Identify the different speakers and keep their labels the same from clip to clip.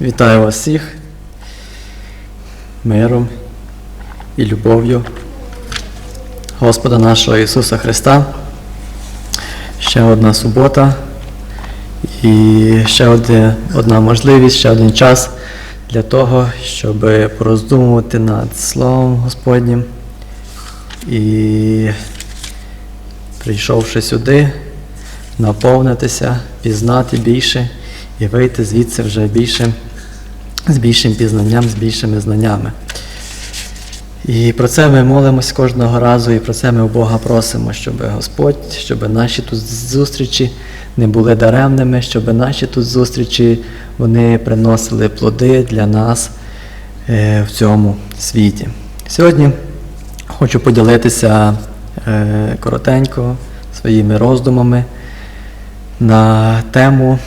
Speaker 1: Вітаю вас всіх миром і любов'ю Господа нашого Ісуса Христа. Ще одна субота і ще одне, одна можливість, ще один час для того, щоб пороздумувати над Словом Господнім. І прийшовши сюди, наповнитися, пізнати більше і вийти звідси вже більше, з більшим пізнанням, з більшими знаннями. І про це ми молимось кожного разу, і про це ми у Бога просимо, щоб Господь, щоб наші тут зустрічі не були даремними, щоб наші тут зустрічі вони приносили плоди для нас е, в цьому світі. Сьогодні хочу поділитися е, коротенько своїми роздумами на тему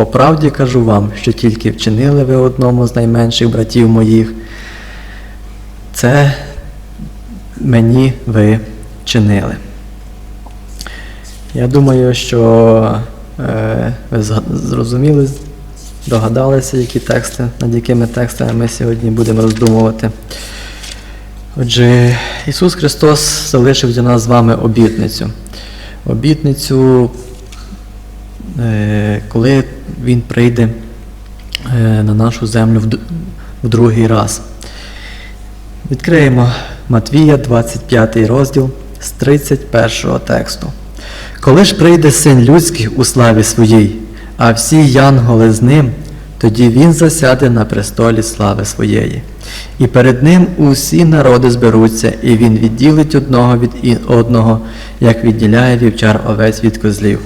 Speaker 1: по правді кажу вам, що тільки вчинили ви одному з найменших братів моїх, це мені ви чинили. Я думаю, що е, ви зрозуміли, догадалися, які тексти, над якими текстами ми сьогодні будемо роздумувати. Отже, Ісус Христос залишив для нас з вами обітницю. Обітницю, коли Він прийде е, на нашу землю в другий раз. Відкриємо Матвія, 25 розділ з 31 тексту. Коли ж прийде син людський у славі своїй, а всі янголи з ним, тоді він засяде на престолі слави своєї. І перед ним усі народи зберуться, і він відділить одного від одного, як відділяє вівчар овець від козлів.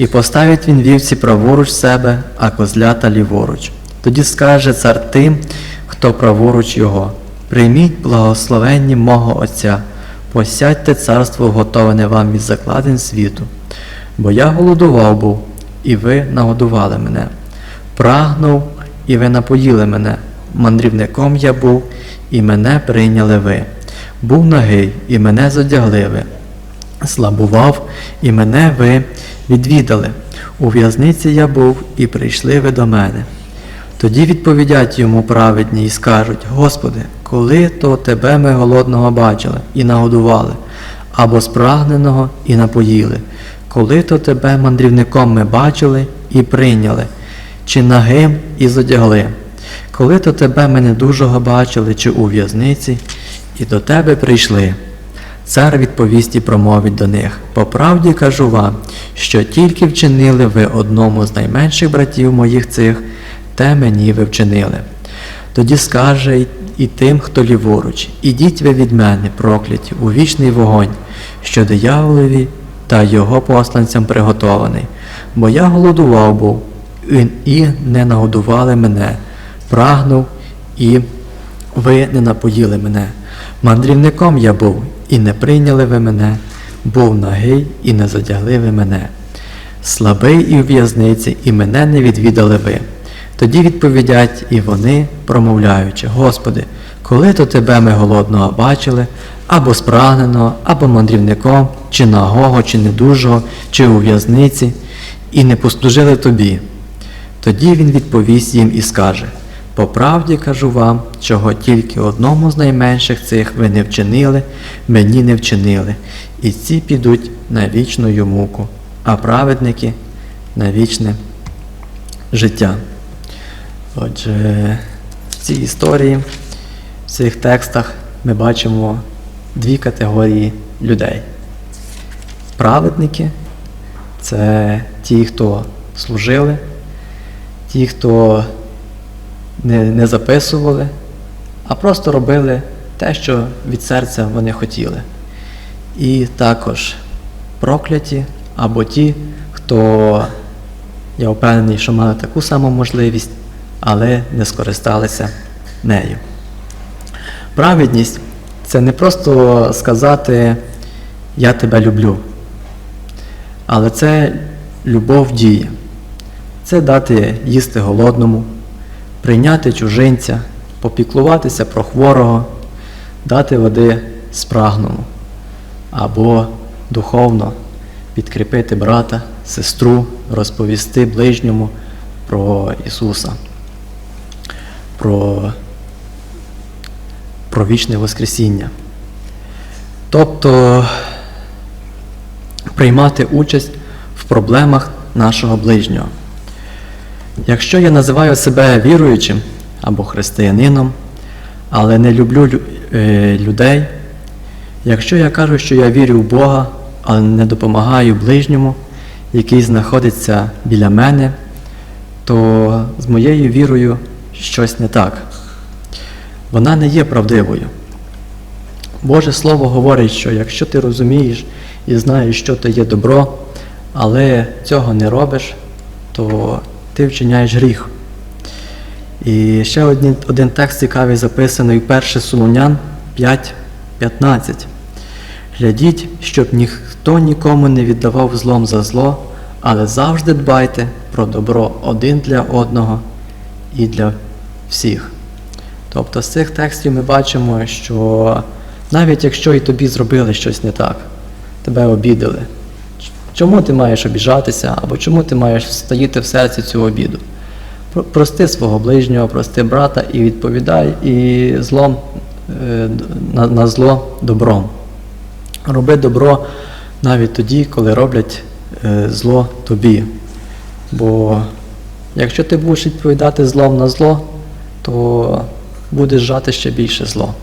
Speaker 1: І поставить він вівці праворуч себе, а козлята ліворуч. Тоді скаже цар тим, хто праворуч його. Прийміть благословенні мого Отця, посядьте царство готоване вам від закладин світу. Бо я голодував був, і ви нагодували мене. Прагнув, і ви напоїли мене. Мандрівником я був, і мене прийняли ви. Був нагий, і мене зодягли ви слабував, і мене ви відвідали. У в'язниці я був, і прийшли ви до мене. Тоді відповідять йому праведні і скажуть: Господи, коли то тебе ми голодного бачили і нагодували, або спрагненого і напоїли, коли то тебе мандрівником ми бачили і прийняли, чи нагим і зодягли, коли то тебе ми недужого бачили, чи у в'язниці, і до тебе прийшли. Цар відповість і промовить до них: По правді кажу вам, що тільки вчинили ви одному з найменших братів моїх цих, те мені ви вчинили. Тоді скаже і тим, хто ліворуч, ідіть ви від мене, прокляті, у вічний вогонь, що дияволові та його посланцям приготований. Бо я голодував був, і- не нагодували мене, прагнув і ви не напоїли мене. Мандрівником я був, і не прийняли ви мене, був нагий, і не задягли ви мене. Слабий і в в'язниці, і мене не відвідали ви. Тоді відповідять і вони, промовляючи, Господи, коли то тебе ми голодного бачили, або спрагненого, або мандрівником, чи нагого, чи недужого, чи у в'язниці, і не послужили тобі. Тоді він відповість їм і скаже: По правді кажу вам, чого тільки одному з найменших цих ви не вчинили, мені не вчинили, і ці підуть на вічну муку, а праведники на вічне життя. Отже, в цій історії, в цих текстах ми бачимо дві категорії людей. Праведники це ті, хто служили, ті, хто не, не записували, а просто робили те, що від серця вони хотіли. І також прокляті або ті, хто, я впевнений, що мали таку саму можливість, але не скористалися нею. Праведність це не просто сказати Я тебе люблю, але це любов діє. Це дати їсти голодному, прийняти чужинця, попіклуватися про хворого, дати води спрагному, або духовно підкріпити брата, сестру, розповісти ближньому про Ісуса. про, про вічне Воскресіння. Тобто приймати участь в проблемах нашого ближнього. Якщо я називаю себе віруючим або християнином, але не люблю е, людей, якщо я кажу, що я вірю в Бога, але не допомагаю ближньому, який знаходиться біля мене, то з моєю вірою щось не так. Вона не є правдивою. Боже Слово говорить, що якщо ти розумієш і знаєш, що то є добро, але цього не робиш, то ти вчиняєш гріх. І ще один, один текст цікавий записаний у 1 Солонян 5.15. Глядіть, щоб ніхто нікому не віддавав злом за зло, але завжди дбайте про добро один для одного і для всіх. Тобто з цих текстів ми бачимо, що навіть якщо і тобі зробили щось не так, тебе обідали, чому ти маєш обіжатися, або чому ти маєш стоїти в серці цю обіду? Прости свого ближнього, прости брата і відповідай і злом е, на, на зло добром. Роби добро навіть тоді, коли роблять е, зло тобі. Бо якщо ти будеш відповідати злом на зло, то будеш жати ще більше зло.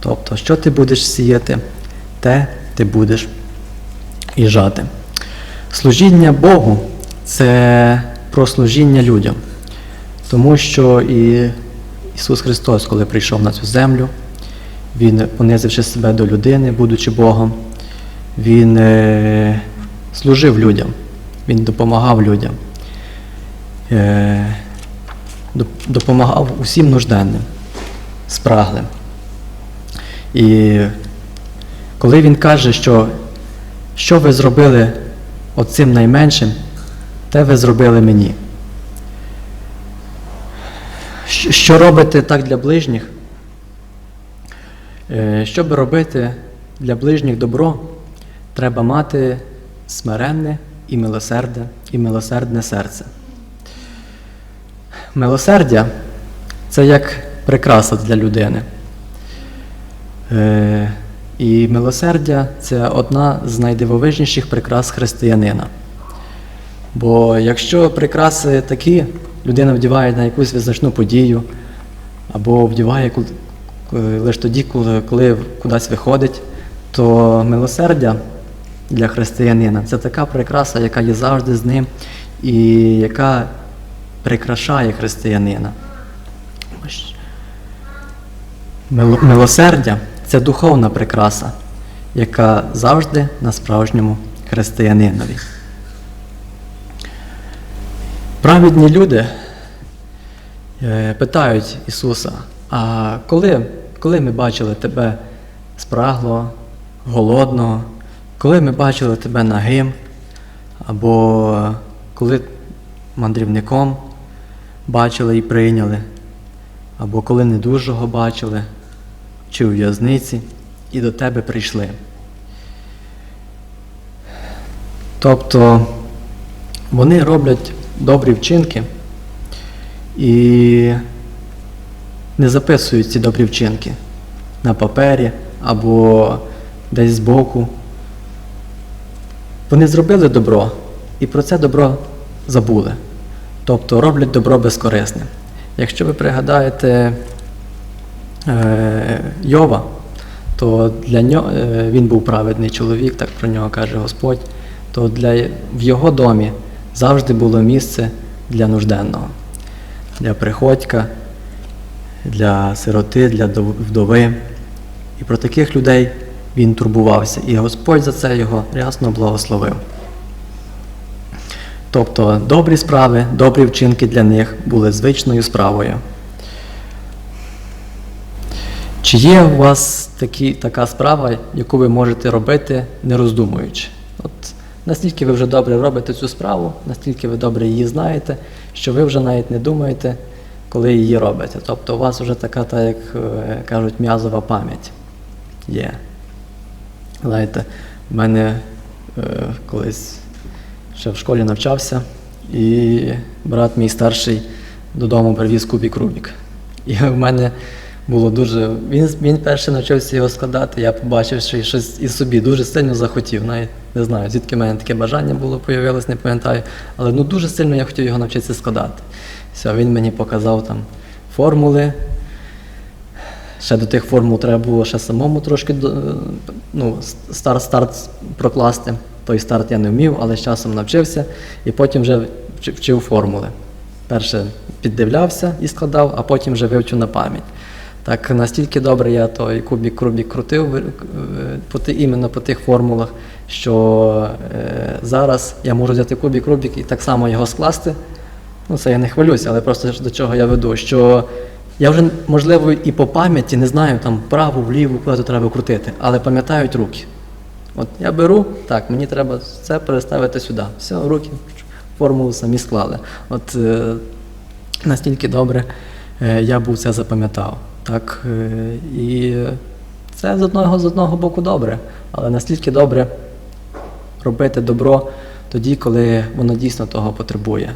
Speaker 1: Тобто, що ти будеш сіяти, те ти будеш і жати. Служіння Богу це про служіння людям. Тому що і Ісус Христос, коли прийшов на цю землю, Він, понизивши себе до людини, будучи Богом, Він е, служив людям, Він допомагав людям, е, допомагав усім нужденним, спраглим. І коли він каже, що що ви зробили оцим найменшим, те ви зробили мені. Що робите так для ближніх? Е, Щоб робити для ближніх добро, треба мати смиренне і милосердне, і милосердне серце. Милосердя це як прикраса для людини. І милосердя це одна з найдивовижніших прикрас християнина. Бо якщо прикраси такі, людина вдіває на якусь визначну подію, або вдіває е, лише тоді, коли, коли кудись виходить, то милосердя для християнина це така прикраса, яка є завжди з ним і яка прикрашає християнина. Мило- Милосердя це духовна прикраса, яка завжди на справжньому християнинові. Праведні люди е, питають Ісуса, а коли, коли ми бачили тебе спраглого, голодного, коли ми бачили тебе нагим, або коли мандрівником бачили і прийняли, або коли недужого бачили, чи у в'язниці, і до тебе прийшли. Тобто вони роблять добрі вчинки і не записують ці добрі вчинки на папері або десь збоку. Вони зробили добро і про це добро забули. Тобто роблять добро безкорисним. Якщо ви пригадаєте Йова, то для нього е, він був праведний чоловік, так про нього каже Господь, то для, в його домі завжди було місце для нужденного, для приходька, для сироти, для вдови. І про таких людей він турбувався. І Господь за це його рясно благословив. Тобто добрі справи, добрі вчинки для них були звичною справою. Чи є у вас такі, така справа, яку ви можете робити, не роздумуючи? От настільки ви вже добре робите цю справу, настільки ви добре її знаєте, що ви вже навіть не думаєте, коли її робите. Тобто у вас вже така, так як е, кажуть, м'язова пам'ять є. Знаєте, в мене е, колись ще в школі навчався, і брат мій старший додому привіз кубік Рубік. І в мене було дуже. Він, він перший навчився його складати, я побачив, що щось і собі дуже сильно захотів. Навіть не знаю, звідки в мене таке бажання було, появилось, не пам'ятаю. Але ну, дуже сильно я хотів його навчитися складати. Все, він мені показав там формули. Ще до тих формул треба було ще самому трошки ну, старт, старт прокласти. Той старт я не вмів, але з часом навчився і потім вже вчив формули. Перше піддивлявся і складав, а потім вже вивчив на пам'ять. Так настільки добре я той кубік Рубік крутив е, іменно по тих формулах, що е, зараз я можу взяти кубік Рубік і так само його скласти. Ну, це я не хвилююся, але просто до чого я веду, що я вже, можливо, і по пам'яті не знаю там вправо, вліво, куди треба крутити, але пам'ятають руки. От я беру, так, мені треба це переставити сюди. Все, руки, формулу самі склали. От е, настільки добре е, я був це запам'ятав. Так, е, і це з одного, з одного боку добре, але настільки добре робити добро тоді, коли воно дійсно того потребує.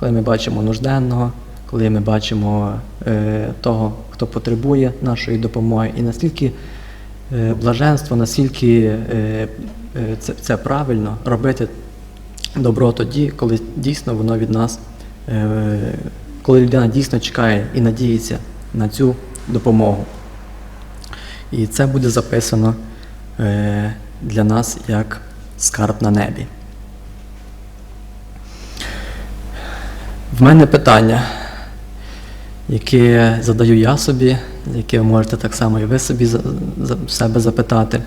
Speaker 1: Коли ми бачимо нужденного, коли ми бачимо е, того, хто потребує нашої допомоги, і наскільки е, блаженство, наскільки е, е, це, це правильно робити добро тоді, коли дійсно воно від нас, е, коли людина дійсно чекає і надіється на цю допомогу. І це буде записано е, для нас як скарб на небі. В мене питання, яке задаю я собі, яке ви можете так само і ви собі себе запитати.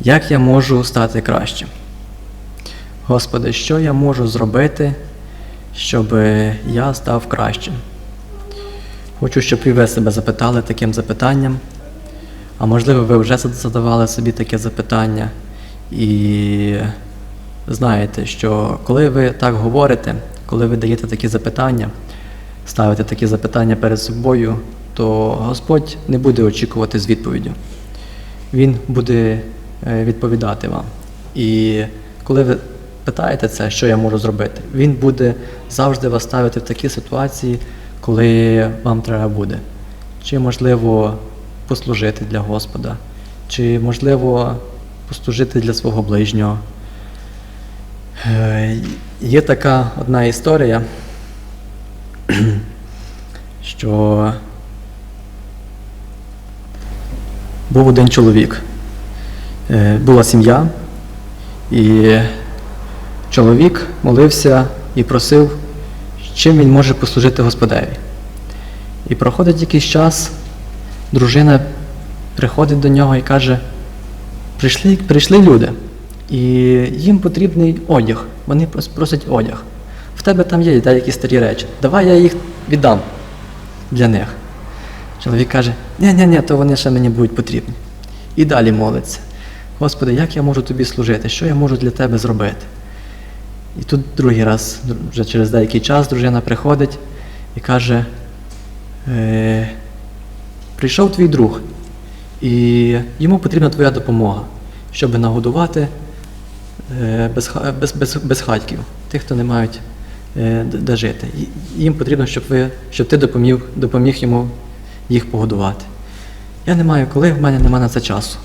Speaker 1: Як я можу стати кращим? Господи, що я можу зробити, щоб я став кращим? Хочу, щоб і ви себе запитали таким запитанням. А можливо, ви вже задавали собі таке запитання. І знаєте, що коли ви так говорите, коли ви даєте такі запитання, ставите такі запитання перед собою, то Господь не буде очікувати з відповіддю. Він буде е, відповідати вам. І коли ви питаєте це, що я можу зробити, він буде завжди вас ставити в такі ситуації, коли вам треба буде. Чи можливо послужити для Господа, чи можливо послужити для свого ближнього. Е, Є така одна історія, що був один чоловік, Е, була сім'я, і чоловік молився і просив, чим він може послужити Господеві. І проходить якийсь час, дружина приходить до нього і каже, прийшли, прийшли люди, і їм потрібний одяг. Вони просять одяг. В тебе там є деякі старі речі. Давай я їх віддам для них. Чоловік каже, ні ні ні то вони ще мені будуть потрібні. І далі молиться. Господи, як я можу тобі служити? Що я можу для тебе зробити? І тут другий раз, вже через деякий час, дружина приходить і каже, е, прийшов твій друг, і йому потрібна твоя допомога, щоб нагодувати е, без, ха- без, без, безхатьків, тих, хто не мають е, де- жити. Їм потрібно, щоб, ви, щоб ти допоміг, допоміг йому їх погодувати. Я не маю коли, в мене немає на це часу.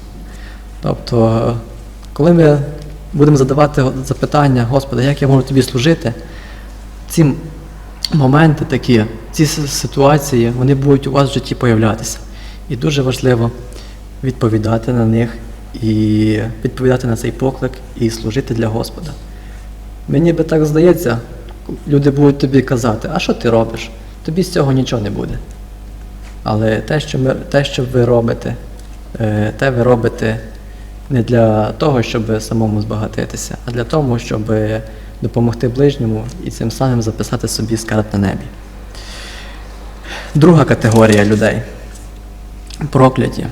Speaker 1: Тобто, коли ми будемо задавати запитання, Господи, як я можу тобі служити, ці моменти такі, ці ситуації, вони будуть у вас в житті появлятися. І дуже важливо відповідати на них і відповідати на цей поклик і служити для Господа. Мені би так здається, люди будуть тобі казати, а що ти робиш? Тобі з цього нічого не буде. Але те, що, ми, те, що ви робите, е, те ви робите не для того, щоб самому збагатитися, а для того, щоб допомогти ближньому і цим самим записати собі скарб на небі. Друга категорія людей прокляті.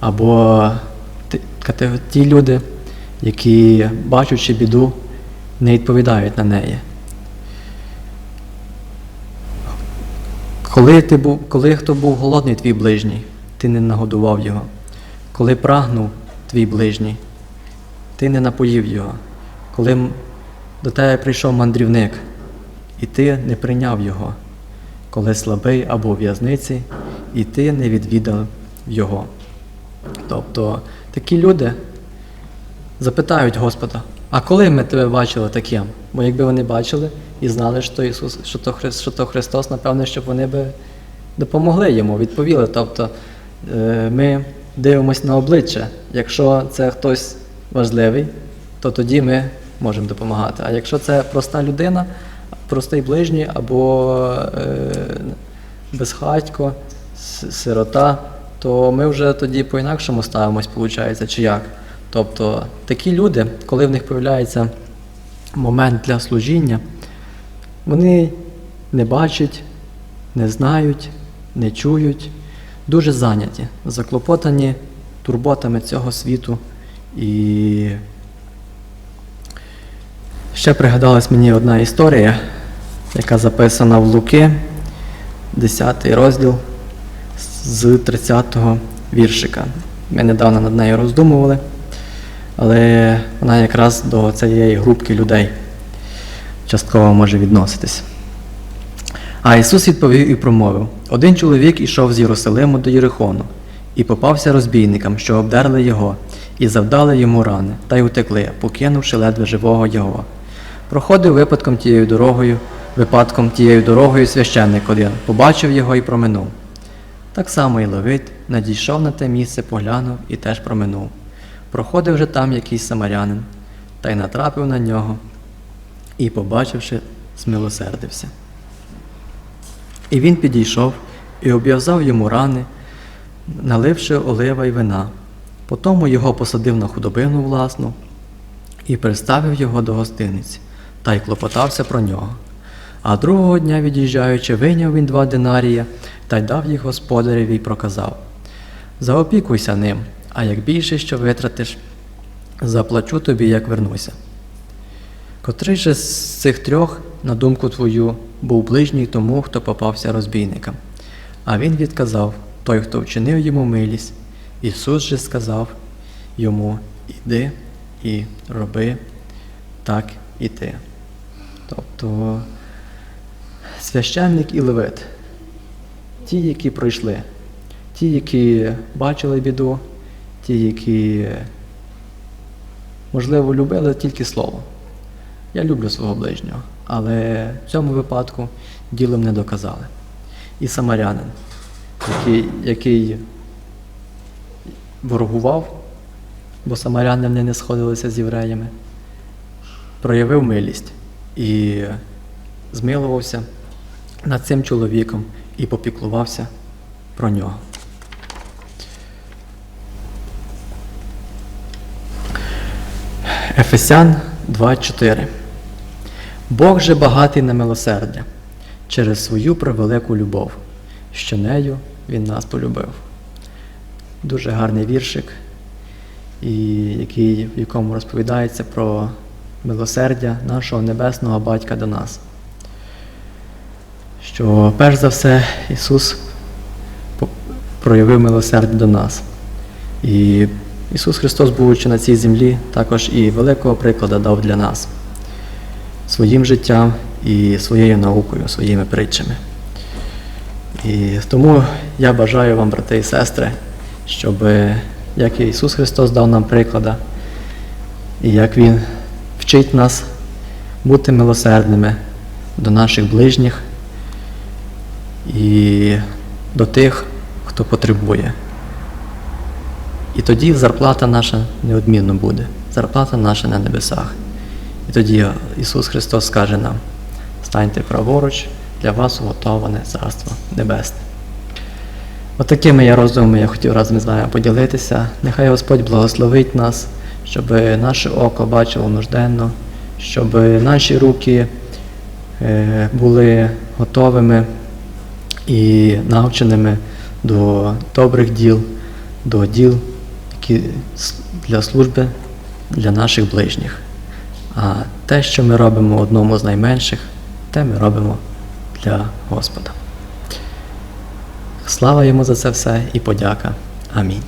Speaker 1: Або ті- люди, які, бачачи біду, не відповідають на неї. Коли, ти був, коли хто був голодний, твій ближній, ти не нагодував його. Коли прагнув твій ближній, ти не напоїв його. Коли до тебе прийшов мандрівник, і ти не прийняв його. коли слабий або в'язниці, і ти не відвідав його. Тобто такі люди запитають Господа, а коли ми тебе бачили таким? Бо якби вони бачили і знали, що Ісус, що то, Хри- що то Христос, напевне, щоб вони би допомогли йому, відповіли. Тобто е, ми дивимося на обличчя. Якщо це хтось важливий, то тоді ми можемо допомагати. А якщо це проста людина, простий ближній або е, безхатько, сирота, то ми вже тоді по-інакшому ставимось, виходить, чи як. Тобто такі люди, коли в них з'являється момент для служіння, вони не бачать, не знають, не чують, дуже зайняті, заклопотані турботами цього світу. І ще пригадалась мені одна історія, яка записана в Луки, 10 розділ з 30-го віршика. Ми недавно над нею роздумували, але вона якраз до цієї групки людей частково може відноситись. А Ісус відповів і промовив: один чоловік ішов з Єрусалиму до Єрихону, і попався розбійникам, що обдерли його, і завдали йому рани, та й утекли, покинувши ледве живого його. Проходив випадком тією дорогою, випадком тією дорогою священник один, побачив його і проминув. Так само і Левит надійшов на те місце, поглянув і теж проминув. Проходив же там якийсь самарянин, та й натрапив на нього, і, побачивши, змилосердився. І він підійшов і обв'язав йому рани, наливши олива й вина. Потому його посадив на худобину власну і приставив його до гостиниці, та й клопотався про нього. А другого дня, від'їжджаючи, вийняв він два динарія та й дав їх господареві й проказав: Заопікуйся ним, а як більше що витратиш, заплачу тобі, як вернуся. Котрий же з цих трьох, на думку твою, був ближній тому, хто попався розбійникам. А він відказав той, хто вчинив йому милість. Ісус же сказав йому: Іди і роби так і ти. Тобто священник і левит, ті, які пройшли, ті, які бачили біду, ті, які, можливо, любили тільки слово. Я люблю свого ближнього, але в цьому випадку ділом не доказали. І самарянин, який, який ворогував, бо самаряни не сходилися з євреями, проявив милість і змилувався над цим чоловіком і попіклувався про нього. Ефесян 2.4 Бог же багатий на милосердя через свою превелику любов, що нею Він нас полюбив. Дуже гарний віршик, і який, в якому розповідається про милосердя нашого небесного батька до нас. Що перш за все Ісус проявив милосердя до нас. І Ісус Христос, будучи на цій землі, також і великого прикладу дав для нас своїм життям і своєю наукою, своїми притчами. І тому я бажаю вам, брати і сестри, щоб як Ісус Христос дав нам приклада, і як Він вчить нас бути милосердними до наших ближніх і до тих, хто потребує. І тоді зарплата наша неодмінно буде. Зарплата наша на небесах. І тоді Ісус Христос скаже нам: станьте праворуч, для вас уготоване Царство Небесне. Отакими я роздумами я хотів разом з вами поділитися. Нехай Господь благословить нас, щоб наше око бачило нужденно, щоб наші руки е, були готовими і навченими до добрих діл, до діл, які для служби для наших ближніх. А те, що ми робимо одному з найменших, те ми робимо для Господа. Слава йому за це все і подяка. Амінь.